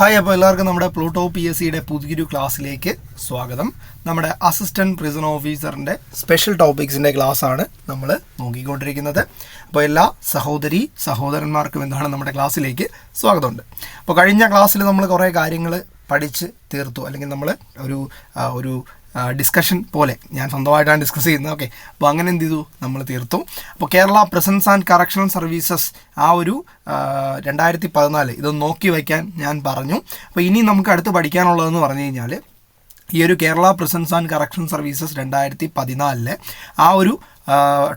Hi അപ്പോൾ എല്ലാവർക്കും നമ്മുടെ പ്ലൂട്ടോ പി എസ് സിയുടെ പുതിയൊരു ക്ലാസ്സിലേക്ക് സ്വാഗതം. നമ്മുടെ അസിസ്റ്റന്റ് പ്രിസൺ ഓഫീസറിന്റെ സ്പെഷ്യൽ ടോപ്പിക്സിന്റെ ക്ലാസ്സാണ് നമ്മൾ നോക്കിക്കൊണ്ടിരിക്കുന്നത്. അപ്പോൾ എല്ലാ സഹോദരി സഹോദരന്മാർക്കും എന്താണ് നമ്മുടെ ക്ലാസ്സിലേക്ക് സ്വാഗതമുണ്ട്. അപ്പോൾ കഴിഞ്ഞ ക്ലാസ്സിൽ നമ്മൾ കുറേ കാര്യങ്ങൾ പഠിച്ച് തീർത്തു. അല്ലെങ്കിൽ നമ്മൾ ഒരു ഒരു ഡിസ്കഷൻ പോലെ. ഞാൻ സ്വന്തമായിട്ടാണ് ഡിസ്കസ് ചെയ്യുന്നത്. ഓക്കെ അപ്പോൾ അങ്ങനെ എന്ത് ചെയ്തു? നമ്മൾ തീർത്തു. അപ്പോൾ Kerala prisons and correctional services ആ ഒരു രണ്ടായിരത്തി പതിനാല് ഇത് നോക്കി വയ്ക്കാൻ ഞാൻ പറഞ്ഞു. അപ്പോൾ ഇനി നമുക്ക് അടുത്ത് പഠിക്കാനുള്ളതെന്ന് പറഞ്ഞു കഴിഞ്ഞാൽ ഈ ഒരു Kerala prisons and correction services രണ്ടായിരത്തി പതിനാലിലെ ആ ഒരു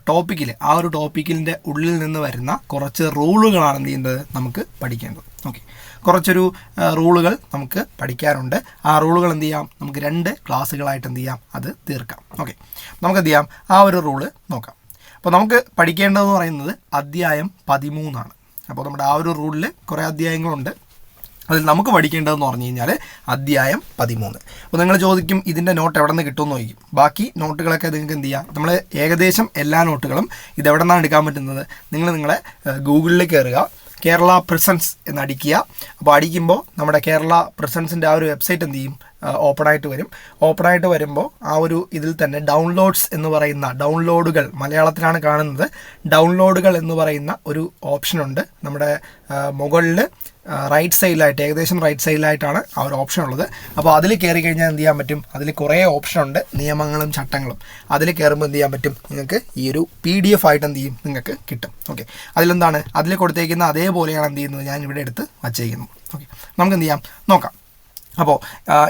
ടോപ്പിക്കിൽ ആ ഒരു ടോപ്പിക്കിന്റെ ഉള്ളിൽ നിന്ന് വരുന്ന കുറച്ച് റൂളുകളാണ് എന്ത് ചെയ്യേണ്ടത് നമുക്ക് പഠിക്കേണ്ടത്. ഓക്കെ കുറച്ചൊരു റൂളുകൾ നമുക്ക് പഠിക്കാറുണ്ട്. ആ റൂളുകൾ എന്ത് ചെയ്യാം? നമുക്ക് രണ്ട് ക്ലാസ്സുകളായിട്ട് എന്ത് ചെയ്യാം? അത് തീർക്കാം. ഓക്കെ. നമുക്ക് എന്ത് ചെയ്യാം? ആ ഒരു റൂൾ നോക്കാം. അപ്പോൾ നമുക്ക് പഠിക്കേണ്ടതെന്ന് പറയുന്നത് അധ്യായം പതിമൂന്നാണ്. അപ്പോൾ നമ്മുടെ ആ ഒരു റൂളിൽ കുറേ അധ്യായങ്ങളുണ്ട്. അതിൽ നമുക്ക് പഠിക്കേണ്ടതെന്ന് പറഞ്ഞു കഴിഞ്ഞാൽ അധ്യായം പതിമൂന്ന്. അപ്പോൾ നിങ്ങൾ ചോദിക്കും ഇതിന്റെ നോട്ട് എവിടെ നിന്ന് കിട്ടുമെന്ന് ചോദിക്കും. ബാക്കി നോട്ടുകളൊക്കെ നിങ്ങൾക്ക് എന്ത് ചെയ്യാം? നമ്മൾ ഏകദേശം എല്ലാ നോട്ടുകളും ഇതെവിടെ നിന്നാണ് എടുക്കാൻ പറ്റുന്നത്? നിങ്ങൾ നിങ്ങളെ ഗൂഗിളിൽ കയറുക കേരള പ്രസൻസ് എന്ന് അടിക്കുക അപ്പോൾ അടിക്കുമ്പോൾ നമ്മുടെ കേരള പ്രസൻസിന്റെ ആ ഒരു വെബ്സൈറ്റ് എന്ത് ചെയ്യും? ഓപ്പൺ ആയിട്ട് വരും. ഓപ്പൺ ആയിട്ട് വരുമ്പോൾ ആ ഒരു ഇതിൽ തന്നെ ഡൗൺലോഡ്സ് എന്ന് പറയുന്ന ഡൗൺലോഡുകൾ മലയാളത്തിലാണ് കാണുന്നത്. ഡൗൺലോഡുകൾ എന്ന് പറയുന്ന ഒരു ഓപ്ഷനുണ്ട് നമ്മുടെ മുകളിൽ റൈറ്റ് സൈഡിലായിട്ട് ഏകദേശം റൈറ്റ് സൈഡിലായിട്ടാണ് ആ ഒരു ഓപ്ഷൻ ഉള്ളത്. അപ്പോൾ അതിൽ കയറി കഴിഞ്ഞാൽ എന്ത് ചെയ്യാൻ പറ്റും? അതിൽ കുറേ ഓപ്ഷൻ ഉണ്ട്. നിയമങ്ങളും ചട്ടങ്ങളും. അതിൽ കയറുമ്പോൾ എന്ത് ചെയ്യാൻ പറ്റും? നിങ്ങൾക്ക് ഈ ഒരു പി ഡി എഫ് ആയിട്ട് എന്ത് ചെയ്യും? നിങ്ങൾക്ക് കിട്ടും. ഓക്കെ അതിലെന്താണ്? അതിൽ കൊടുത്തേക്കുന്ന അതേപോലെയാണ് എന്ത് ചെയ്യുന്നത്? ഞാൻ ഇവിടെ എടുത്ത് വച്ചേക്കുന്നത്. ഓക്കെ നമുക്ക് എന്ത് ചെയ്യാം? നോക്കാം. അപ്പോൾ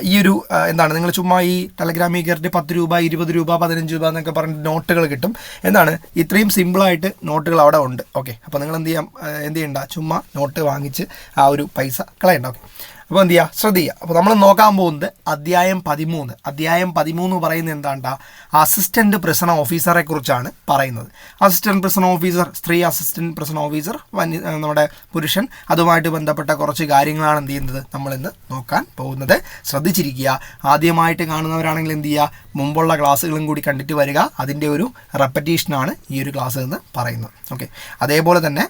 ഈ ഒരു എന്താണ് നിങ്ങൾ ചുമ്മാ ഈ ടെലഗ്രാമി കയറിയിട്ട് പത്ത് രൂപ ഇരുപത് രൂപ പതിനഞ്ച് രൂപ എന്നൊക്കെ പറഞ്ഞിട്ട് നോട്ടുകൾ കിട്ടും. എന്താണ് ഇത്രയും സിമ്പിളായിട്ട് നോട്ടുകൾ അവിടെ ഉണ്ട്. ഓക്കെ. അപ്പോൾ നിങ്ങൾ എന്ത് ചെയ്യാം എന്ത് ചെയ്യണ്ട ചുമ്മാ നോട്ട് വാങ്ങിച്ച് ആ ഒരു പൈസ കളയണ്ട. ഓക്കെ. അപ്പോൾ എന്ത് ചെയ്യുക ശ്രദ്ധിക്കുക അപ്പോൾ നമ്മൾ നോക്കാൻ പോകുന്നത് അധ്യായം പതിമൂന്ന്. അധ്യായം പതിമൂന്ന് പറയുന്നത് എന്താണ്ടാ? അസിസ്റ്റന്റ് പ്രസണ ഓഫീസറെ കുറിച്ചാണ് പറയുന്നത്. അസിസ്റ്റന്റ് പ്രസണ ഓഫീസർ സ്ത്രീ അസിസ്റ്റന്റ് പ്രസണ ഓഫീസർ നമ്മുടെ പുരുഷൻ. അതുമായിട്ട് ബന്ധപ്പെട്ട കുറച്ച് കാര്യങ്ങളാണ് എന്ത് ചെയ്യുന്നത്? നമ്മളിന്ന് നോക്കാൻ പോകുന്നത്. ശ്രദ്ധിച്ചിരിക്കുക. ആദ്യമായിട്ട് കാണുന്നവരാണെങ്കിൽ എന്ത് ചെയ്യുക മുമ്പുള്ള ക്ലാസ്സുകളും കൂടി കണ്ടിട്ട് വരിക. അതിന്റെ ഒരു റെപ്പറ്റീഷനാണ് ഈ ഒരു ക്ലാസ് എന്ന് പറയുന്നത്. ഓക്കെ അതേപോലെ തന്നെ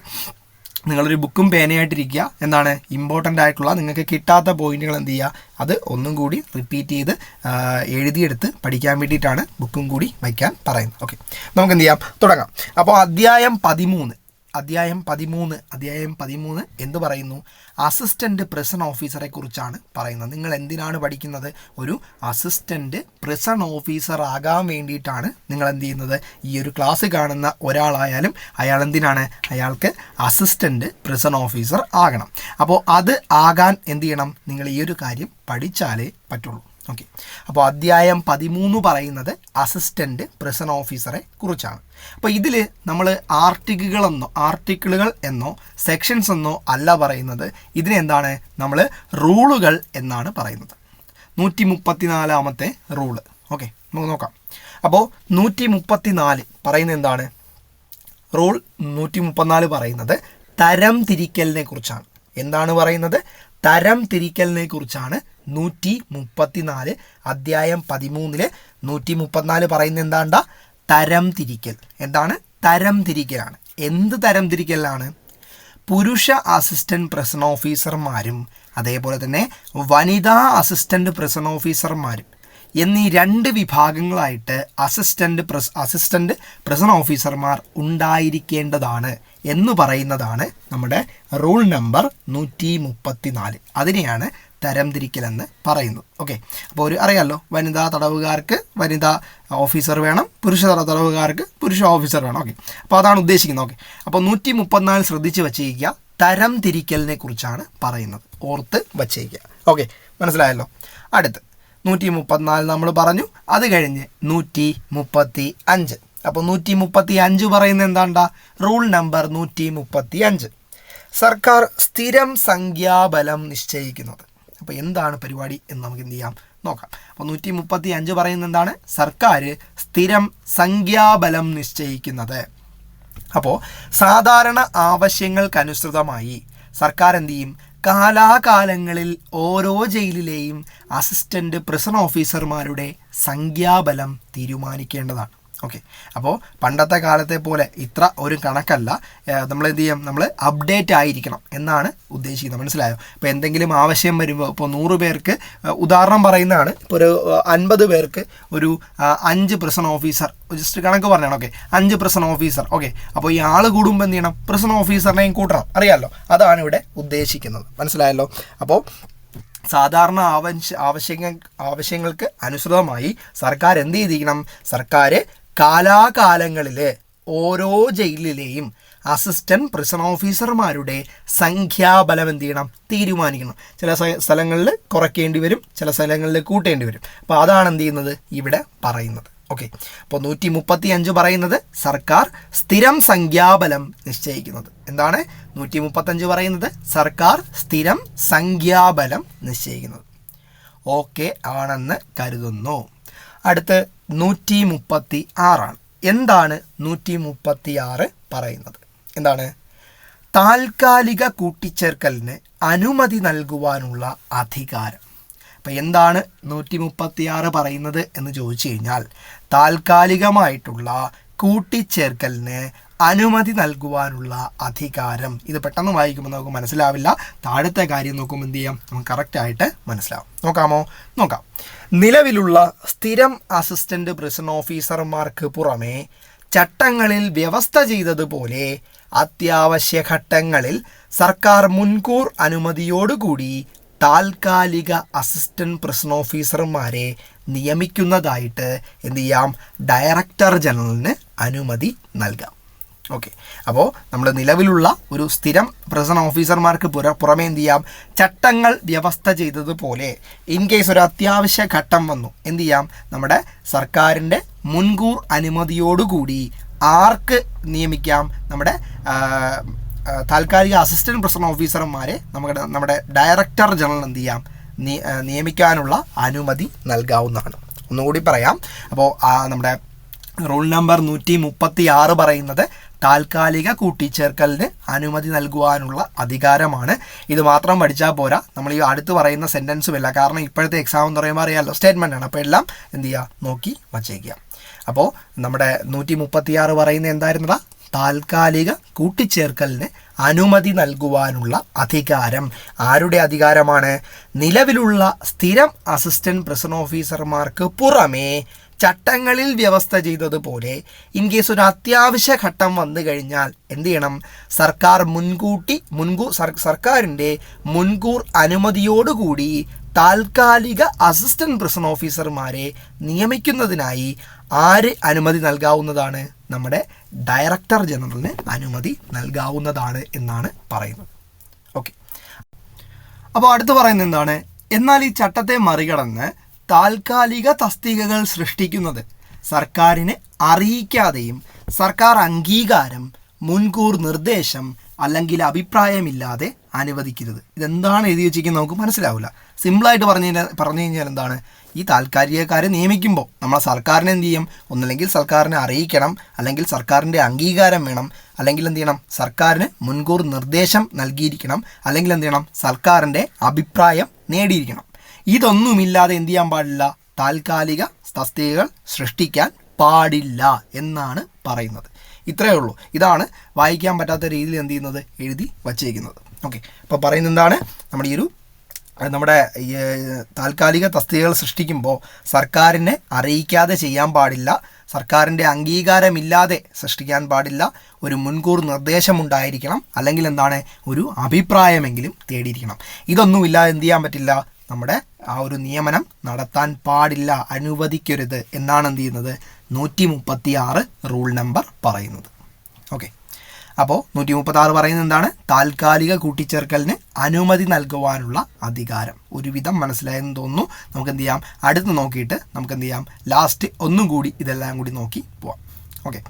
നിങ്ങളൊരു ബുക്കും പേനയായിട്ടിരിക്കുക എന്താണ് ഇമ്പോർട്ടന്റ് ആയിട്ടുള്ള നിങ്ങൾക്ക് കിട്ടാത്ത പോയിന്റുകൾ എന്ത് ചെയ്യുക? അത് ഒന്നും കൂടി റിപ്പീറ്റ് ചെയ്ത് എഴുതിയെടുത്ത് പഠിക്കാൻ വേണ്ടിയിട്ടാണ് ബുക്കും കൂടി വയ്ക്കാൻ പറയുന്നത്. ഓക്കെ നമുക്ക് എന്ത് ചെയ്യാം? തുടങ്ങാം. അപ്പോൾ അധ്യായം പതിമൂന്ന്. അധ്യായം പതിമൂന്ന് അധ്യായം പതിമൂന്ന് എന്ത് പറയുന്നു. അസിസ്റ്റന്റ് പ്രിസൺ ഓഫീസറെ കുറിച്ചാണ് പറയുന്നത്. നിങ്ങൾ എന്തിനാണ് പഠിക്കുന്നത്? ഒരു അസിസ്റ്റന്റ് പ്രിസൺ ഓഫീസർ ആകാൻ വേണ്ടിയിട്ടാണ് നിങ്ങൾ എന്ത് ചെയ്യുന്നത്? ഈ ഒരു ക്ലാസ് കാണുന്ന ഒരാളായാലും അയാൾ എന്തിനാണ്? അയാൾക്ക് അസിസ്റ്റന്റ് പ്രിസൺ ഓഫീസർ ആകണം. അപ്പോൾ അത് ആകാൻ എന്ത് ചെയ്യണം? നിങ്ങൾ ഈ ഒരു കാര്യം പഠിച്ചാലേ പറ്റുള്ളൂ. ഓക്കെ അപ്പോൾ അധ്യായം പതിമൂന്ന് പറയുന്നത് അസിസ്റ്റന്റ് പ്രിസൺ ഓഫീസറെ കുറിച്ചാണ്. അപ്പോൾ ഇതിൽ നമ്മൾ ആർട്ടിക്കിളുകളെന്നോ ആർട്ടിക്കിളുകൾ എന്നോ സെക്ഷൻസ് എന്നോ അല്ല പറയുന്നത്. ഇതിനെന്താണ് നമ്മൾ റൂളുകൾ എന്നാണ് പറയുന്നത്. നൂറ്റി മുപ്പത്തിനാലാമത്തെ റൂൾ ഓക്കെ നമുക്ക് നോക്കാം. അപ്പോൾ നൂറ്റി മുപ്പത്തിനാല് പറയുന്നത് എന്താണ്? റൂൾ നൂറ്റി മുപ്പത്തിനാല് പറയുന്നത് തരം തിരിക്കലിനെ കുറിച്ചാണ്. എന്താണ് പറയുന്നത്? തരം തിരിക്കലിനെ കുറിച്ചാണ് നൂറ്റി മുപ്പത്തിനാല് അധ്യായം പതിമൂന്നിൽ നൂറ്റി മുപ്പത്തിനാല് പറയുന്ന എന്താണ്ട? തരം തിരിക്കൽ. എന്താണ്? തരം തിരിക്കലാണ്. എന്ത് തരം തിരിക്കലാണ്? പുരുഷ അസിസ്റ്റന്റ് പ്രസൺ ഓഫീസർമാരും അതേപോലെ തന്നെ വനിതാ അസിസ്റ്റന്റ് പ്രസൺ ഓഫീസർമാരും എന്നീ രണ്ട് വിഭാഗങ്ങളായിട്ട് അസിസ്റ്റന്റ് പ്രസ് അസിസ്റ്റന്റ് പ്രസൺ ഓഫീസർമാർ ഉണ്ടായിരിക്കേണ്ടതാണ് എന്ന് പറയുന്നതാണ് നമ്മുടെ റൂൾ നമ്പർ നൂറ്റി മുപ്പത്തി നാല് അതിനെയാണ് തരംതിരിക്കലെന്ന് പറയുന്നു. ഓക്കെ അപ്പോൾ ഒരു അറിയാമല്ലോ വനിതാ തടവുകാർക്ക് വനിതാ ഓഫീസർ വേണം പുരുഷ തടവുകാർക്ക് പുരുഷ ഓഫീസർ വേണം. ഓക്കെ അപ്പോൾ അതാണ് ഉദ്ദേശിക്കുന്നത്. ഓക്കെ അപ്പോൾ നൂറ്റി മുപ്പത്തിനാല് ശ്രദ്ധിച്ച് വച്ചേക്കുക തരംതിരിക്കലിനെ കുറിച്ചാണ് പറയുന്നത്. ഓർത്ത് വച്ചേക്കുക ഓക്കെ മനസ്സിലായല്ലോ? അടുത്ത്. നൂറ്റി മുപ്പത്തിനാല് നമ്മൾ പറഞ്ഞു. അത് കഴിഞ്ഞ് നൂറ്റി മുപ്പത്തി അഞ്ച് അപ്പോൾ നൂറ്റി മുപ്പത്തി അഞ്ച് പറയുന്നത് എന്താണ്ടാ? റൂൾ നമ്പർ നൂറ്റി മുപ്പത്തി അഞ്ച് സർക്കാർ സ്ഥിരം സംഖ്യാബലം നിശ്ചയിക്കുന്നത്. അപ്പോൾ എന്താണ് പരിപാടി എന്ന് നമുക്ക് എന്ത് ചെയ്യാം? നോക്കാം. അപ്പോൾ നൂറ്റി മുപ്പത്തി അഞ്ച് പറയുന്നത് എന്താണ്? സർക്കാർ സ്ഥിരം സംഖ്യാബലം നിശ്ചയിക്കുന്നത്. അപ്പോൾ സാധാരണ ആവശ്യങ്ങൾക്കനുസൃതമായി സർക്കാർ എന്ത് ചെയ്യും? കാലാകാലങ്ങളിൽ ഓരോ ജയിലിലെയും അസിസ്റ്റന്റ് പ്രിസൺ ഓഫീസർമാരുടെ സംഖ്യാബലം തീരുമാനിക്കേണ്ടതാണ്. ഓക്കെ അപ്പോൾ പണ്ടത്തെ കാലത്തെ പോലെ ഇത്ര ഒരു കണക്കല്ല. നമ്മൾ എന്ത് ചെയ്യും? നമ്മൾ അപ്ഡേറ്റ് ആയിരിക്കണം എന്നാണ് ഉദ്ദേശിക്കുന്നത്. മനസ്സിലായോ? ഇപ്പോൾ എന്തെങ്കിലും ആവശ്യം വരുമ്പോൾ ഇപ്പോൾ നൂറ് പേർക്ക് ഉദാഹരണം പറയുന്നതാണ്. ഇപ്പോൾ ഒരു അൻപത് പേർക്ക് ഒരു അഞ്ച് പ്രസൻ ഓഫീസർ ജസ്റ്റ് കണക്ക് പറഞ്ഞാണ് ഓക്കെ അഞ്ച് പ്രസൻ ഓഫീസർ ഓക്കെ അപ്പോൾ ഈ ആൾ കൂടുമ്പോൾ എന്ത് ചെയ്യണം? പ്രസൻ ഓഫീസറിനെയും കൂട്ടണം. അറിയാമല്ലോ അതാണ് ഇവിടെ ഉദ്ദേശിക്കുന്നത്. മനസ്സിലായല്ലോ? അപ്പോൾ സാധാരണ ആവശ്യ ആവശ്യങ്ങൾ ആവശ്യങ്ങൾക്ക് അനുസൃതമായി സർക്കാർ എന്ത് ചെയ്തിരിക്കണം? സർക്കാർ കാലാകാലങ്ങളിൽ ഓരോ ജയിലിലെയും അസിസ്റ്റന്റ് പ്രിസൺ ഓഫീസർമാരുടെ സംഖ്യാബലം എന്ത് ചെയ്യണം തീരുമാനിക്കണം. ചില സ്ഥ- സ്ഥലങ്ങളിൽ കുറയ്ക്കേണ്ടി വരും ചില സ്ഥലങ്ങളിൽ കൂട്ടേണ്ടി വരും. അപ്പോൾ അതാണ് എന്ത് ചെയ്യുന്നത് ഇവിടെ പറയുന്നത്. ഓക്കെ. അപ്പോൾ നൂറ്റി മുപ്പത്തി അഞ്ച് പറയുന്നത് സർക്കാർ സ്ഥിരം സംഖ്യാബലം നിശ്ചയിക്കുന്നത്. എന്താണ്? നൂറ്റി മുപ്പത്തഞ്ച് പറയുന്നത് സർക്കാർ സ്ഥിരം സംഖ്യാബലം നിശ്ചയിക്കുന്നത്. ഓക്കെ ആണെന്ന് കരുതുന്നു. അടുത്ത് നൂറ്റി മുപ്പത്തി ആറാണ് എന്താണ് നൂറ്റി മുപ്പത്തി ആറ് പറയുന്നത്? എന്താണ്? താൽക്കാലിക കൂട്ടിച്ചേർക്കലിന് അനുമതി നൽകുവാനുള്ള അധികാരം. അപ്പം എന്താണ് നൂറ്റി മുപ്പത്തി ആറ് പറയുന്നത് എന്ന് ചോദിച്ചു കഴിഞ്ഞാൽ താൽക്കാലികമായിട്ടുള്ള കൂട്ടിച്ചേർക്കലിന് അനുമതി നൽകുവാനുള്ള അധികാരം. ഇത് പെട്ടെന്ന് വായിക്കുമ്പോൾ നമുക്ക് മനസ്സിലാവില്ല. താഴത്തെ കാര്യം നോക്കുമ്പോൾ എന്ത് ചെയ്യാം? നമുക്ക് കറക്റ്റായിട്ട് മനസ്സിലാവും. നോക്കാമോ? നോക്കാം. നിലവിലുള്ള സ്ഥിരം അസിസ്റ്റന്റ് പ്രിസൺ ഓഫീസർമാർക്ക് പുറമേ ചട്ടങ്ങളിൽ വ്യവസ്ഥ ചെയ്തതുപോലെ അത്യാവശ്യ ഘട്ടങ്ങളിൽ സർക്കാർ മുൻകൂർ അനുമതിയോടുകൂടി താൽക്കാലിക അസിസ്റ്റന്റ് പ്രിസൺ ഓഫീസർമാരെ നിയമിക്കുന്നതായിട്ട് എന്ത് ചെയ്യാം? ഡയറക്ടർ ജനറലിന് അനുമതി നൽകാം. ഓക്കെ അപ്പോൾ നമ്മൾ നിലവിലുള്ള ഒരു സ്ഥിരം പ്രസിഡന്റ് ഓഫീസർമാർക്ക് പുറ പുറമേ എന്ത് ചെയ്യാം? ചട്ടങ്ങൾ വ്യവസ്ഥ ചെയ്തതുപോലെ ഇൻ കേസ് ഒരു അത്യാവശ്യ ഘട്ടം വന്നു എന്ത് ചെയ്യാം? നമ്മുടെ സർക്കാരിന്റെ മുൻകൂർ അനുമതിയോടുകൂടി ആർക്ക് നിയമിക്കാം? നമ്മുടെ താൽക്കാലിക അസിസ്റ്റന്റ് പ്രസിഡന്റ് ഓഫീസർമാരെ നമുക്ക് നമ്മുടെ ഡയറക്ടർ ജനറൽ എന്ത് ചെയ്യാം? നിയമിക്കാനുള്ള അനുമതി നൽകാവുന്നതാണ്. ഒന്നുകൂടി പറയാം. അപ്പോൾ നമ്മുടെ റൂൾ നമ്പർ നൂറ്റി മുപ്പത്തി ആറ് പറയുന്നത് താൽക്കാലിക കൂട്ടിച്ചേർക്കലിന് അനുമതി നൽകുവാനുള്ള അധികാരമാണ്. ഇത് മാത്രം പഠിച്ചാൽ പോരാ. നമ്മൾ ഈ അടുത്ത് പറയുന്ന സെന്റൻസുമില്ല കാരണം ഇപ്പോഴത്തെ എക്സാം എന്ന് പറയുമ്പോൾ അറിയാമല്ലോ സ്റ്റേറ്റ്മെന്റ് ആണ്. അപ്പോൾ എല്ലാം എന്ത് ചെയ്യുക നോക്കി വച്ചേക്കുക അപ്പോൾ നമ്മുടെ നൂറ്റി മുപ്പത്തിയാറ് പറയുന്ന എന്തായിരുന്നതാ? താൽക്കാലിക കൂട്ടിച്ചേർക്കലിന് അനുമതി നൽകുവാനുള്ള അധികാരം. ആരുടെ അധികാരമാണ്? നിലവിലുള്ള സ്ഥിരം അസിസ്റ്റന്റ് പ്രിസൺ ഓഫീസർമാർക്ക് പുറമേ ചട്ടങ്ങളിൽ വ്യവസ്ഥ ചെയ്തതുപോലെ ഇൻ കേസ് ഒരു അത്യാവശ്യ ഘട്ടം വന്നു കഴിഞ്ഞാൽ എന്ത് ചെയ്യണം? സർക്കാർ മുൻകൂട്ടി മുൻകൂർ സർ- സർക്കാരിന്റെ മുൻകൂർ അനുമതിയോടുകൂടി താൽക്കാലിക അസിസ്റ്റന്റ് പ്രിസൺ ഓഫീസർമാരെ നിയമിക്കുന്നതിനായി ആര് അനുമതി നൽകാവുന്നതാണ്? നമ്മുടെ ഡയറക്ടർ ജനറലിന് അനുമതി നൽകാവുന്നതാണ് എന്നാണ് പറയുന്നത്. ഓക്കെ. അപ്പോൾ അടുത്ത് പറയുന്നത് എന്താണ്? എന്നാൽ ഈ ചട്ടത്തെ മറികടന്ന് താൽക്കാലിക തസ്തികകൾ സൃഷ്ടിക്കുന്നത് സർക്കാരിനെ അറിയിക്കാതെയും സർക്കാർ അംഗീകാരം മുൻകൂർ നിർദ്ദേശം അല്ലെങ്കിൽ അഭിപ്രായമില്ലാതെ അനുവദിക്കരുത്. ഇതെന്താണ് എഴുതി വെച്ചിരിക്കുന്നത് നമുക്ക് മനസ്സിലാവില്ല സിമ്പിളായിട്ട് പറഞ്ഞു കഴിഞ്ഞാൽ പറഞ്ഞു കഴിഞ്ഞാൽ എന്താണ്? ഈ താൽക്കാലികക്കാരെ നിയമിക്കുമ്പോൾ നമ്മളെ സർക്കാരിനെ എന്ത് ചെയ്യും? ഒന്നല്ലെങ്കിൽ സർക്കാരിനെ അറിയിക്കണം അല്ലെങ്കിൽ സർക്കാരിന്റെ അംഗീകാരം വേണം അല്ലെങ്കിൽ എന്ത് ചെയ്യണം? സർക്കാരിന് മുൻകൂർ നിർദ്ദേശം നൽകിയിരിക്കണം അല്ലെങ്കിൽ എന്ത് ചെയ്യണം? സർക്കാരിന്റെ അഭിപ്രായം നേടിയിരിക്കണം. ഇതൊന്നുമില്ലാതെ എന്ത് ചെയ്യാൻ പാടില്ല? താൽക്കാലിക തസ്തികകൾ സൃഷ്ടിക്കാൻ പാടില്ല എന്നാണ് പറയുന്നത്. ഇത്രയേ ഉള്ളൂ. ഇതാണ് വായിക്കാൻ പറ്റാത്ത രീതിയിൽ എന്ത് ചെയ്യുന്നത്? എഴുതി വച്ചേക്കുന്നത് ഓക്കെ. അപ്പോൾ പറയുന്നത് എന്താണ്? നമ്മുടെ ഈ ഒരു നമ്മുടെ താൽക്കാലിക തസ്തികകൾ സൃഷ്ടിക്കുമ്പോൾ സർക്കാരിനെ അറിയിക്കാതെ ചെയ്യാൻ പാടില്ല സർക്കാരിന്റെ അംഗീകാരമില്ലാതെ സൃഷ്ടിക്കാൻ പാടില്ല ഒരു മുൻകൂർ നിർദ്ദേശമുണ്ടായിരിക്കണം അല്ലെങ്കിൽ എന്താണ്? ഒരു അഭിപ്രായമെങ്കിലും തേടിയിരിക്കണം. ഇതൊന്നുമില്ലാതെ എന്ത് ചെയ്യാൻ പറ്റില്ല? നമ്മുടെ ആ ഒരു നിയമനം നടത്താൻ പാടില്ല അനുവദിക്കരുത് എന്നാണ് എന്ത് ചെയ്യുന്നത്? നൂറ്റി മുപ്പത്തി ആറ് റൂൾ നമ്പർ പറയുന്നത്. ഓക്കെ. അപ്പോൾ നൂറ്റി മുപ്പത്തി ആറ് പറയുന്നത് എന്താണ്? താൽക്കാലിക കൂട്ടിച്ചേർക്കലിന് അനുമതി നൽകുവാനുള്ള അധികാരം. ഒരുവിധം മനസ്സിലായെന്ന് തോന്നുന്നു. നമുക്ക് എന്ത് ചെയ്യാം? അടുത്ത് നോക്കിയിട്ട് നമുക്ക് എന്ത് ചെയ്യാം? ലാസ്റ്റ് ഒന്നും കൂടി ഇതെല്ലാം കൂടി നോക്കി പോവാം. ഓക്കെ.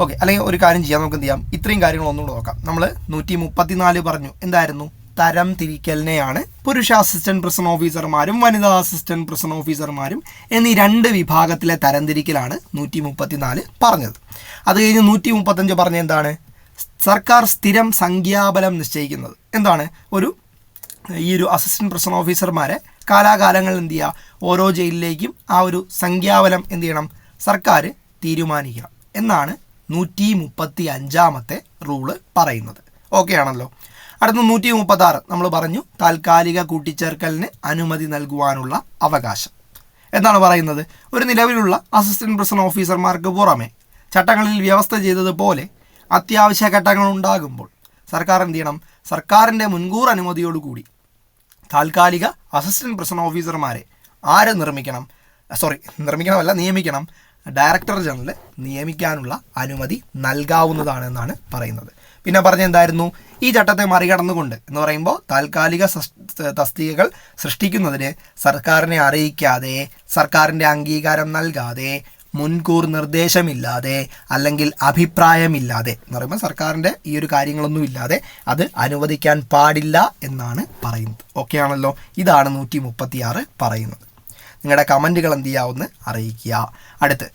ഓക്കെ. അല്ലെങ്കിൽ ഒരു കാര്യം ചെയ്യാം. നമുക്ക് എന്ത് ചെയ്യാം? ഇത്രയും കാര്യങ്ങൾ ഒന്നുകൂടെ നോക്കാം. നമ്മൾ നൂറ്റി മുപ്പത്തിനാല് പറഞ്ഞു. എന്തായിരുന്നു? തരം തിരിക്കലിനെയാണ് പുരുഷ അസിസ്റ്റന്റ് പ്രസൺ ഓഫീസർമാരും വനിതാ അസിസ്റ്റന്റ് പ്രസൺ ഓഫീസർമാരും എന്നീ രണ്ട് വിഭാഗത്തിലെ തരംതിരിക്കലാണ് നൂറ്റി മുപ്പത്തിനാല് പറഞ്ഞത്. അത് കഴിഞ്ഞ് നൂറ്റി മുപ്പത്തഞ്ച് പറഞ്ഞ എന്താണ്? സർക്കാർ സ്ഥിരം സംഖ്യാബലം നിശ്ചയിക്കുന്നത്. എന്താണ്? ഒരു ഈ ഒരു അസിസ്റ്റന്റ് പ്രസൺ ഓഫീസർമാരെ കാലാകാലങ്ങളിൽ എന്ത് ചെയ്യുക? ഓരോ ജയിലിലേക്കും ആ ഒരു സംഖ്യാബലം എന്ത് ചെയ്യണം? സർക്കാർ തീരുമാനിക്കണം. എന്നാണ് നൂറ്റി മുപ്പത്തി അഞ്ചാമത്തെ റൂൾ പറയുന്നത്. ഓക്കെ ആണല്ലോ? അടുത്ത നൂറ്റി മുപ്പത്തി ആറ് നമ്മൾ പറഞ്ഞു താൽക്കാലിക കൂട്ടിച്ചേർക്കലിന് അനുമതി നൽകുവാനുള്ള അവകാശം. എന്നാണ് പറയുന്നത്? ഒരു നിലവിലുള്ള അസിസ്റ്റന്റ് പ്രസിഡന്റ് ഓഫീസർമാർക്ക് പുറമെ ചട്ടങ്ങളിൽ വ്യവസ്ഥ ചെയ്തതുപോലെ അത്യാവശ്യ ഘട്ടങ്ങൾ ഉണ്ടാകുമ്പോൾ സർക്കാർ എന്ത് ചെയ്യണം? സർക്കാരിന്റെ മുൻകൂർ അനുമതിയോടുകൂടി താൽക്കാലിക അസിസ്റ്റന്റ് പ്രസിഡന്റ് ഓഫീസർമാരെ ആരെ നിർമ്മിക്കണം? സോറി നിർമ്മിക്കണമല്ല നിയമിക്കണം. ഡയറക്ടർ ജനറൽ നിയമിക്കാനുള്ള അനുമതി നൽകാവുന്നതാണ് എന്നാണ് പറയുന്നത്. പിന്നെ പറഞ്ഞെന്തായിരുന്നു ഈ ചട്ടത്തെ മറികടന്നുകൊണ്ട് എന്ന് പറയുമ്പോൾ താൽക്കാലിക തസ്തികകൾ സൃഷ്ടിക്കുന്നതിന് സർക്കാരിനെ അറിയിക്കാതെ സർക്കാരിന്റെ അംഗീകാരം നൽകാതെ മുൻകൂർ നിർദ്ദേശമില്ലാതെ അല്ലെങ്കിൽ അഭിപ്രായമില്ലാതെ എന്ന് പറയുമ്പോൾ സർക്കാരിന്റെ ഈ ഒരു കാര്യങ്ങളൊന്നും ഇല്ലാതെ അത് അനുവദിക്കാൻ പാടില്ല എന്നാണ് പറയുന്നത്. ഓക്കെ ആണല്ലോ? ഇതാണ് നൂറ്റി പറയുന്നത്. നിങ്ങളുടെ കമന്റുകൾ എന്ത് ചെയ്യാവുന്ന അറിയിക്കുക. അടുത്ത്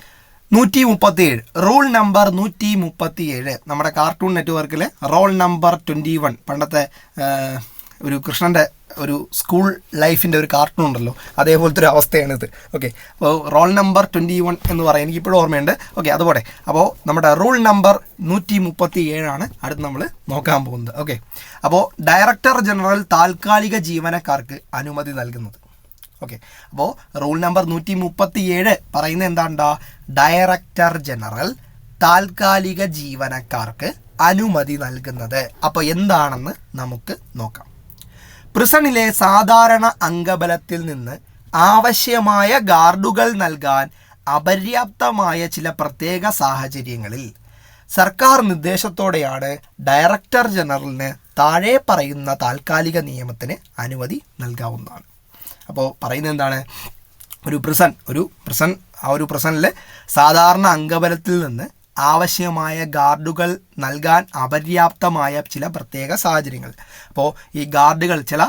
നൂറ്റി മുപ്പത്തിയേഴ് റൂൾ നമ്പർ നൂറ്റി മുപ്പത്തിയേഴ് നമ്മുടെ കാർട്ടൂൺ നെറ്റ്വർക്കിലെ റോൾ നമ്പർ ട്വന്റി വൺ. പണ്ടത്തെ ഒരു കൃഷ്ണന്റെ ഒരു സ്കൂൾ ലൈഫിന്റെ ഒരു കാർട്ടൂൺ ഉണ്ടല്ലോ. അതേപോലത്തെ ഒരു അവസ്ഥയാണിത് ഓക്കെ. അപ്പോൾ റോൾ നമ്പർ ട്വന്റി വൺ എന്ന് പറയാം എനിക്കിപ്പോഴും ഓർമ്മയുണ്ട്. ഓക്കെ അതുപോലെ. അപ്പോൾ നമ്മുടെ റൂൾ നമ്പർ നൂറ്റി മുപ്പത്തി ഏഴാണ് അടുത്ത് നമ്മൾ നോക്കാൻ പോകുന്നത്. ഓക്കെ. അപ്പോൾ ഡയറക്ടർ ജനറൽ താൽക്കാലിക ജീവനക്കാർക്ക് അനുമതി നൽകുന്നത്. ഓക്കെ അപ്പോൾ റൂൾ നമ്പർ നൂറ്റി മുപ്പത്തി ഏഴ് പറയുന്നത് എന്താണ്ടാ? ഡയറക്ടർ ജനറൽ താൽക്കാലിക ജീവനക്കാർക്ക് അനുമതി നൽകുന്നത്. അപ്പോൾ എന്താണെന്ന് നമുക്ക് നോക്കാം. പ്രിസണിലെ സാധാരണ അംഗബലത്തിൽ നിന്ന് ആവശ്യമായ ഗാർഡുകൾ നൽകാൻ അപര്യാപ്തമായ ചില പ്രത്യേക സാഹചര്യങ്ങളിൽ സർക്കാർ നിർദ്ദേശത്തോടെയാണ് ഡയറക്ടർ ജനറലിന് താഴെ പറയുന്ന താൽക്കാലിക നിയമത്തിന് അനുമതി നൽകാവുന്നതാണ്. അപ്പോൾ പറയുന്നത് എന്താണ്? ഒരു പ്രിസൺ ഒരു പ്രിസൺ ആ ഒരു പ്രിസണിൽ സാധാരണ അംഗബലത്തിൽ നിന്ന് ആവശ്യമായ ഗാർഡുകൾ നൽകാൻ അപര്യാപ്തമായ ചില പ്രത്യേക സാഹചര്യങ്ങൾ. അപ്പോൾ ഈ ഗാർഡുകൾ ചില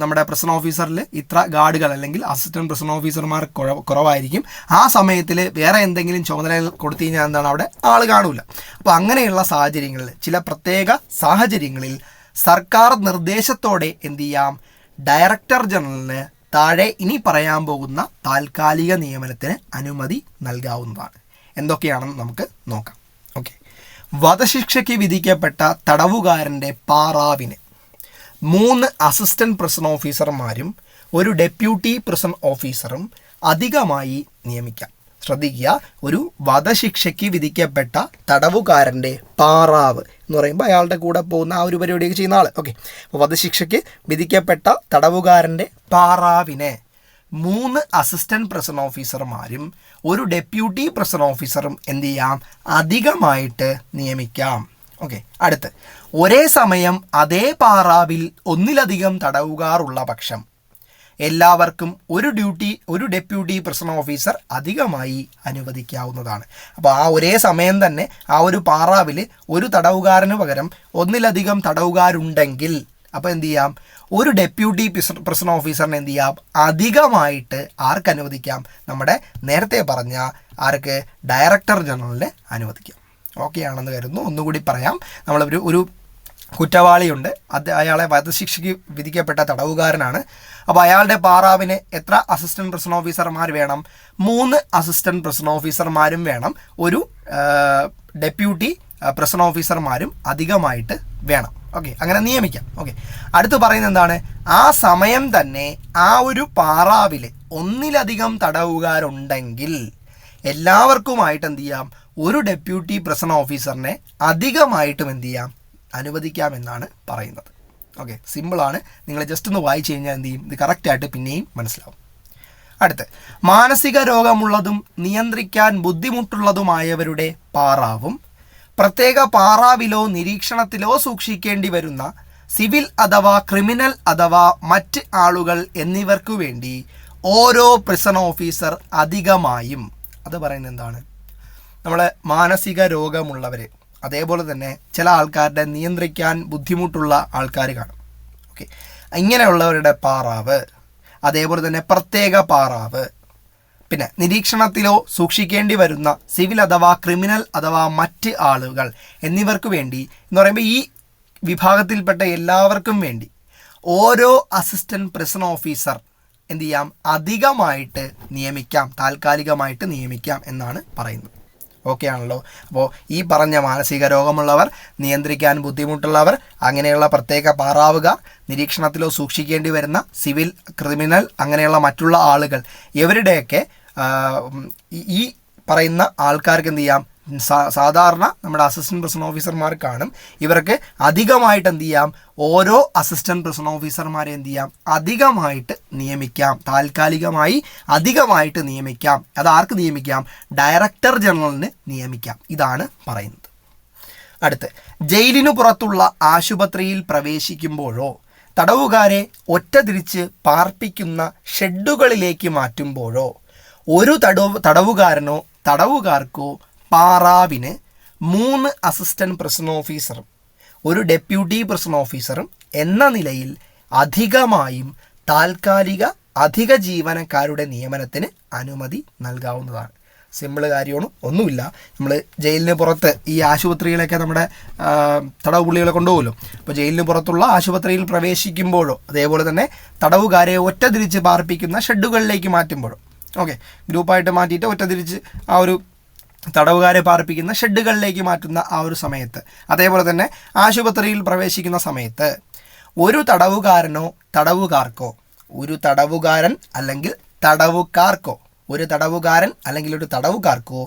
നമ്മുടെ പ്രസൺ ഓഫീസറിൽ ഇത്ര ഗാർഡുകൾ അല്ലെങ്കിൽ അസിസ്റ്റന്റ് പ്രസൺ ഓഫീസർമാർ കുറവായിരിക്കും. ആ സമയത്തിൽ വേറെ എന്തെങ്കിലും ചുമതലകൾ കൊടുത്തു കഴിഞ്ഞാൽ എന്താണ് അവിടെ ആൾ കാണൂല. അപ്പോൾ അങ്ങനെയുള്ള സാഹചര്യങ്ങളിൽ ചില പ്രത്യേക സാഹചര്യങ്ങളിൽ സർക്കാർ നിർദ്ദേശത്തോടെ എന്ത് ചെയ്യാം? ഡയറക്ടർ ജനറലിന് താഴെ ഇനി പറയാൻ പോകുന്ന താൽക്കാലിക നിയമനത്തിന് അനുമതി നൽകാവുന്നതാണ്. എന്തൊക്കെയാണെന്ന് നമുക്ക് നോക്കാം. ഓക്കെ. വധശിക്ഷയ്ക്ക് വിധിക്കപ്പെട്ട തടവുകാരന്റെ പാറാവിന് മൂന്ന് അസിസ്റ്റന്റ് പ്രസൺ ഓഫീസർമാരും ഒരു ഡെപ്യൂട്ടി പ്രസൺ ഓഫീസറും അധികമായി നിയമിക്കാം. ശ്രദ്ധിക്കുക. ഒരു വധശിക്ഷയ്ക്ക് വിധിക്കപ്പെട്ട തടവുകാരന്റെ പാറാവ് എന്ന് പറയുമ്പോൾ അയാളുടെ കൂടെ പോകുന്ന ആ ഒരു പരിപാടിയൊക്കെ ചെയ്യുന്ന ആൾ ഓക്കെ അപ്പോൾ വധശിക്ഷയ്ക്ക് വിധിക്കപ്പെട്ട തടവുകാരന്റെ പാറാവിനെ മൂന്ന് അസിസ്റ്റന്റ് പ്രസൺ ഓഫീസർമാരും ഒരു ഡെപ്യൂട്ടി പ്രസൺ ഓഫീസറും എന്ത് ചെയ്യാം? അധികമായിട്ട് നിയമിക്കാം. ഓക്കെ അടുത്ത്. ഒരേ സമയം അതേ പാറാവിൽ ഒന്നിലധികം തടവുകാറുള്ള പക്ഷം എല്ലാവർക്കും ഒരു ഡ്യൂട്ടി ഒരു ഡെപ്യൂട്ടി പ്രസൺ ഓഫീസർ അധികമായി അനുവദിക്കാവുന്നതാണ്. അപ്പോൾ ആ ഒരേ സമയം തന്നെ ആ ഒരു പാറാവിൽ ഒരു തടവുകാരന് പകരം ഒന്നിലധികം തടവുകാരുണ്ടെങ്കിൽ അപ്പോൾ എന്ത് ചെയ്യാം? ഒരു ഡെപ്യൂട്ടി പ്രസൺ ഓഫീസറിനെ എന്ത് ചെയ്യാം? അധികമായിട്ട് ആർക്ക് അനുവദിക്കാം? നമ്മുടെ നേരത്തെ പറഞ്ഞ ആർക്ക്? ഡയറക്ടർ ജനറലിനെ അനുവദിക്കാം. ഓക്കെ ആണെന്ന് കരുതുന്നു. ഒന്നുകൂടി പറയാം. നമ്മളൊരു ഒരു കുറ്റവാളിയുണ്ട്. അത് അയാളെ വധശിക്ഷയ്ക്ക് വിധിക്കപ്പെട്ട തടവുകാരനാണ്. അപ്പോൾ അയാളുടെ പാറാവിന് എത്ര അസിസ്റ്റന്റ് പ്രസൺ ഓഫീസർമാർ വേണം? മൂന്ന് അസിസ്റ്റന്റ് പ്രസൺ ഓഫീസർമാരും വേണം. ഒരു ഡെപ്യൂട്ടി പ്രസൺ ഓഫീസർമാരും അധികമായിട്ട് വേണം. ഓക്കെ അങ്ങനെ നിയമിക്കാം. ഓക്കെ അടുത്ത് പറയുന്നത് എന്താണ്? ആ സമയം തന്നെ ആ ഒരു പാറാവിൽ ഒന്നിലധികം തടവുകാരുണ്ടെങ്കിൽ എല്ലാവർക്കുമായിട്ട് എന്ത് ചെയ്യാം? ഒരു ഡെപ്യൂട്ടി പ്രസൺ ഓഫീസറിനെ അധികമായിട്ടും എന്ത് ചെയ്യാം? അനുവദിക്കാമെന്നാണ് പറയുന്നത്. ഓക്കെ സിമ്പിളാണ് നിങ്ങൾ ജസ്റ്റ് ഒന്ന് വായിച്ചു കഴിഞ്ഞാൽ എന്ത് ചെയ്യും? ഇത് കറക്റ്റായിട്ട് പിന്നെയും മനസ്സിലാവും. അടുത്ത് മാനസിക രോഗമുള്ളതും നിയന്ത്രിക്കാൻ ബുദ്ധിമുട്ടുള്ളതുമായവരുടെ പാറാവും. പ്രത്യേക പാറാവിലോ നിരീക്ഷണത്തിലോ സൂക്ഷിക്കേണ്ടി വരുന്ന സിവിൽ അഥവാ ക്രിമിനൽ അഥവാ മറ്റ് ആളുകൾ എന്നിവർക്കു വേണ്ടി ഓരോ പ്രിസൺ ഓഫീസർ അധികമായും അത് പറയുന്നത് എന്താണ്? നമ്മൾ മാനസിക രോഗമുള്ളവർ അതേപോലെ തന്നെ ചില ആൾക്കാരുടെ നിയന്ത്രിക്കാൻ ബുദ്ധിമുട്ടുള്ള ആൾക്കാർ കാണും. ഓക്കെ ഇങ്ങനെയുള്ളവരുടെ പാറാവ് അതേപോലെ തന്നെ പ്രത്യേക പാറാവ് പിന്നെ നിരീക്ഷണത്തിലോ സൂക്ഷിക്കേണ്ടി വരുന്ന സിവിൽ അഥവാ ക്രിമിനൽ അഥവാ മറ്റ് ആളുകൾ എന്നിവർക്ക് വേണ്ടി എന്ന് പറയുമ്പോൾ ഈ വിഭാഗത്തിൽപ്പെട്ട എല്ലാവർക്കും വേണ്ടി ഓരോ അസിസ്റ്റന്റ് പ്രിസൺ ഓഫീസർ എന്ത് ചെയ്യാം? അധികമായിട്ട് നിയമിക്കാം താൽക്കാലികമായിട്ട് നിയമിക്കാം എന്നാണ് പറയുന്നത്. ഓക്കെ ആണല്ലോ അപ്പോൾ ഈ പറഞ്ഞ മാനസിക രോഗമുള്ളവർ നിയന്ത്രിക്കാൻ ബുദ്ധിമുട്ടുള്ളവർ അങ്ങനെയുള്ള പ്രത്യേക പാറാവുകാർ നിരീക്ഷണത്തിലോ സൂക്ഷിക്കേണ്ടി വരുന്ന സിവിൽ ക്രിമിനൽ അങ്ങനെയുള്ള മറ്റുള്ള ആളുകൾ ഇവരുടെയൊക്കെ ഈ- പറയുന്ന ആൾക്കാർക്ക് എന്ത് ചെയ്യാം? സാധാരണ നമ്മുടെ അസിസ്റ്റന്റ് പ്രിസൺ ഓഫീസർമാർ കാണും. ഇവർക്ക് അധികമായിട്ട് എന്ത് ചെയ്യാം? ഓരോ അസിസ്റ്റന്റ് പ്രിസൺ ഓഫീസർമാരെ എന്ത് ചെയ്യാം? അധികമായിട്ട് നിയമിക്കാം. താൽക്കാലികമായി അധികമായിട്ട് നിയമിക്കാം. അത് ആർക്ക് നിയമിക്കാം? ഡയറക്ടർ ജനറലിന് നിയമിക്കാം. ഇതാണ് പറയുന്നത്. അടുത്ത് ജയിലിനു പുറത്തുള്ള ആശുപത്രിയിൽ പ്രവേശിക്കുമ്പോഴോ തടവുകാരെ ഒറ്റ തിരിച്ച് പാർപ്പിക്കുന്ന ഷെഡുകളിലേക്ക് മാറ്റുമ്പോഴോ ഒരു തടവ് തടവുകാരനോ തടവുകാർക്കോ പാറാവിന് മൂന്ന് അസിസ്റ്റന്റ് പ്രസൺ ഓഫീസറും ഒരു ഡെപ്യൂട്ടി പ്രസൺ ഓഫീസറും എന്ന നിലയിൽ അധികമായും താൽക്കാലിക അധിക ജീവനക്കാരുടെ നിയമനത്തിന് അനുമതി നൽകാവുന്നതാണ്. സിമ്പിൾ കാര്യമാണ്. ഒന്നുമില്ല. നമ്മൾ ജയിലിന് പുറത്ത് ഈ ആശുപത്രികളൊക്കെ നമ്മുടെ തടവ് പുള്ളികളെ അപ്പോൾ ജയിലിന് പുറത്തുള്ള ആശുപത്രിയിൽ പ്രവേശിക്കുമ്പോഴോ അതേപോലെ തന്നെ തടവുകാരെ ഒറ്റ തിരിച്ച് പാർപ്പിക്കുന്ന ഷെഡുകളിലേക്ക് മാറ്റുമ്പോഴോ. ഓക്കെ. ഗ്രൂപ്പായിട്ട് മാറ്റിയിട്ട് ഒറ്റ തിരിച്ച് ആ ഒരു തടവുകാരെ പാർപ്പിക്കുന്ന ഷെഡുകളിലേക്ക് മാറ്റുന്ന ആ ഒരു സമയത്ത് അതേപോലെ തന്നെ ആശുപത്രിയിൽ പ്രവേശിക്കുന്ന സമയത്ത് ഒരു തടവുകാരനോ തടവുകാർക്കോ ഒരു തടവുകാരൻ അല്ലെങ്കിൽ തടവുകാർക്കോ ഒരു തടവുകാരൻ അല്ലെങ്കിൽ ഒരു തടവുകാർക്കോ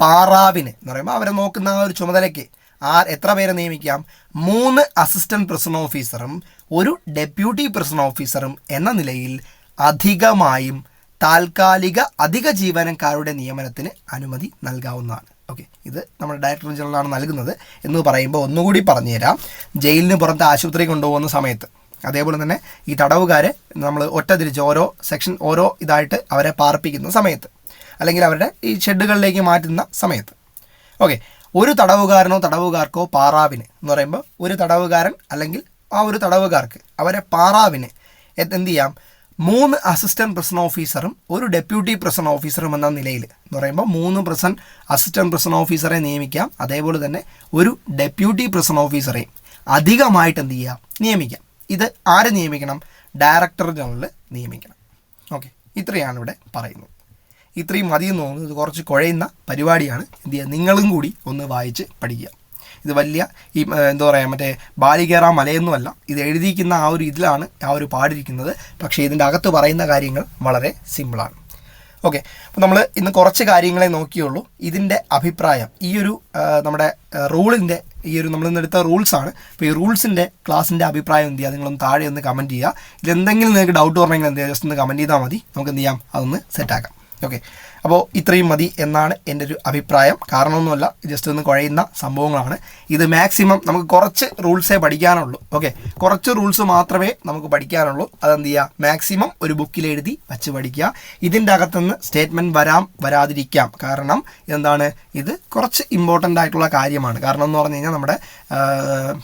പാറാവിന് എന്ന് പറയുമ്പോൾ അവരെ നോക്കുന്ന ആ ഒരു ചുമതലയ്ക്ക് ആ എത്ര പേരെ നിയമിക്കാം? മൂന്ന് അസിസ്റ്റന്റ് പ്രിസൺ ഓഫീസറും ഒരു ഡെപ്യൂട്ടി പ്രിസൺ ഓഫീസറും എന്ന നിലയിൽ അധികമായും താൽക്കാലിക അധിക ജീവനക്കാരുടെ നിയമനത്തിന് അനുമതി നൽകാവുന്നതാണ്. ഓക്കെ ഇത് നമ്മുടെ ഡയറക്ടർ ജനറലാണ് നൽകുന്നത് എന്ന് പറയുമ്പോൾ ഒന്നുകൂടി പറഞ്ഞുതരാം. ജയിലിന് പുറത്ത് ആശുപത്രി കൊണ്ടുപോകുന്ന സമയത്ത് അതേപോലെ തന്നെ ഈ തടവുകാരെ നമ്മൾ ഒറ്റ തിരിച്ച് ഓരോ സെക്ഷൻ ഓരോ ഇതായിട്ട് അവരെ പാർപ്പിക്കുന്ന സമയത്ത് അല്ലെങ്കിൽ അവരുടെ ഈ ഷെഡുകളിലേക്ക് മാറ്റുന്ന സമയത്ത്. ഓക്കെ ഒരു തടവുകാരനോ തടവുകാർക്കോ പാറാവിന് എന്ന് പറയുമ്പോൾ ഒരു തടവുകാരൻ അല്ലെങ്കിൽ ആ ഒരു തടവുകാർക്ക് അവരെ പാറാവിന് എന്ത് ചെയ്യാം? മൂന്ന് അസിസ്റ്റന്റ് പ്രസിഡന്റ് ഓഫീസറും ഒരു ഡെപ്യൂട്ടി പ്രസിഡന്റ് ഓഫീസറും എന്ന നിലയിൽ എന്ന് പറയുമ്പോൾ മൂന്ന് പ്രസൻ അസിസ്റ്റന്റ് പ്രസിഡന്റ് ഓഫീസറെ നിയമിക്കാം. അതേപോലെ തന്നെ ഒരു ഡെപ്യൂട്ടി പ്രസിഡന്റ് ഓഫീസറെ അധികമായിട്ട് എന്ത് ചെയ്യാം? നിയമിക്കാം. ഇത് ആരെ നിയമിക്കണം? ഡയറക്ടർ ജനറൽ നിയമിക്കണം. ഓക്കെ ഇത്രയാണ് ഇവിടെ പറയുന്നത്. ഇത്രയും മതിയെന്ന് തോന്നുന്നു. ഇത് കുറച്ച് കുഴയുന്ന പരിപാടിയാണ്. എന്ത് ചെയ്യുക നിങ്ങളും കൂടി ഒന്ന് വായിച്ച് പഠിക്കുക. ഇത് വലിയ ഈ എന്താ പറയുക മറ്റേ ബാലികേറ മലയൊന്നുമല്ല. ഇത് എഴുതിയിരിക്കുന്ന ആ ഒരു ഇതിലാണ് ആ ഒരു പാടിരിക്കുന്നത്. പക്ഷേ ഇതിന്റെ അകത്ത് പറയുന്ന കാര്യങ്ങൾ വളരെ സിമ്പിളാണ്. ഓക്കെ അപ്പോൾ നമ്മൾ ഇന്ന് കുറച്ച് കാര്യങ്ങളെ നോക്കിയുള്ളൂ. ഇതിന്റെ അഭിപ്രായം ഈ ഒരു നമ്മുടെ റൂളിന്റെ ഈ ഒരു നമ്മൾ ഇന്ന് എടുത്ത റൂൾസാണ് അപ്പോൾ ഈ റൂൾസിന്റെ ക്ലാസ്സിന്റെ അഭിപ്രായം എന്ത് ചെയ്യുക? നിങ്ങളൊന്ന് താഴെ ഒന്ന് കമന്റ് ചെയ്യുക. ഇതെന്തെങ്കിലും നിങ്ങൾക്ക് ഡൗട്ട് പറഞ്ഞെങ്കിൽ എന്ത് ചെയ്യുക? ജസ്റ്റ് ഒന്ന് കമന്റ് ചെയ്താൽ മതി. നമുക്ക് എന്ത് ചെയ്യാം? അതൊന്ന് സെറ്റാക്കാം ഓക്കെ അപ്പോൾ ഇത്രയും മതി എന്നാണ് എന്റെ ഒരു അഭിപ്രായം. കാരണമൊന്നുമല്ല ജസ്റ്റ് ഒന്ന് കുഴയുന്ന സംഭവങ്ങളാണ്. ഇത് മാക്സിമം നമുക്ക് കുറച്ച് റൂൾസേ പഠിക്കാനുള്ളൂ. ഓക്കെ കുറച്ച് റൂൾസ് മാത്രമേ നമുക്ക് പഠിക്കാനുള്ളൂ. അതെന്ത് ചെയ്യുക മാക്സിമം ഒരു ബുക്കിൽ എഴുതി വച്ച് പഠിക്കുക. ഇതിന്റെ അകത്തുനിന്ന് സ്റ്റേറ്റ്മെന്റ് വരാം വരാതിരിക്കാം. കാരണം എന്താണ്? ഇത് കുറച്ച് ഇമ്പോർട്ടന്റ് ആയിട്ടുള്ള കാര്യമാണ്. കാരണം എന്ന് പറഞ്ഞു കഴിഞ്ഞാൽ നമ്മുടെ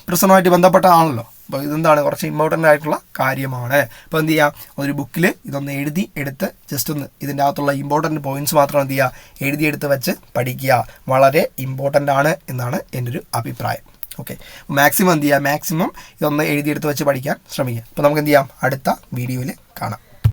പ്രശ്നമായിട്ട് ബന്ധപ്പെട്ട ആണല്ലോ അപ്പോൾ ഇതെന്താണ്? കുറച്ച് ഇമ്പോർട്ടന്റ് ആയിട്ടുള്ള കാര്യമാണ്. അപ്പോൾ എന്ത് ചെയ്യുക ഒരു ബുക്കിൽ ഇതൊന്ന് എഴുതി എടുത്ത് ജസ്റ്റ് ഒന്ന് ഇതിന്റെ അകത്തുള്ള ഇമ്പോർട്ടന്റ് പോയിന്റ്സ് മാത്രം എന്ത് ചെയ്യുക? എഴുതിയെടുത്ത് വെച്ച് പഠിക്കുക. വളരെ ഇമ്പോർട്ടന്റ് ആണ് എന്നാണ് എന്റെ ഒരു അഭിപ്രായം. ഓക്കെ മാക്സിമം എന്ത് ചെയ്യുക? മാക്സിമം ഇതൊന്ന് എഴുതിയെടുത്ത് വെച്ച് പഠിക്കാൻ ശ്രമിക്കുക. അപ്പോൾ നമുക്ക് എന്ത് ചെയ്യാം? അടുത്ത വീഡിയോയിൽ കാണാം.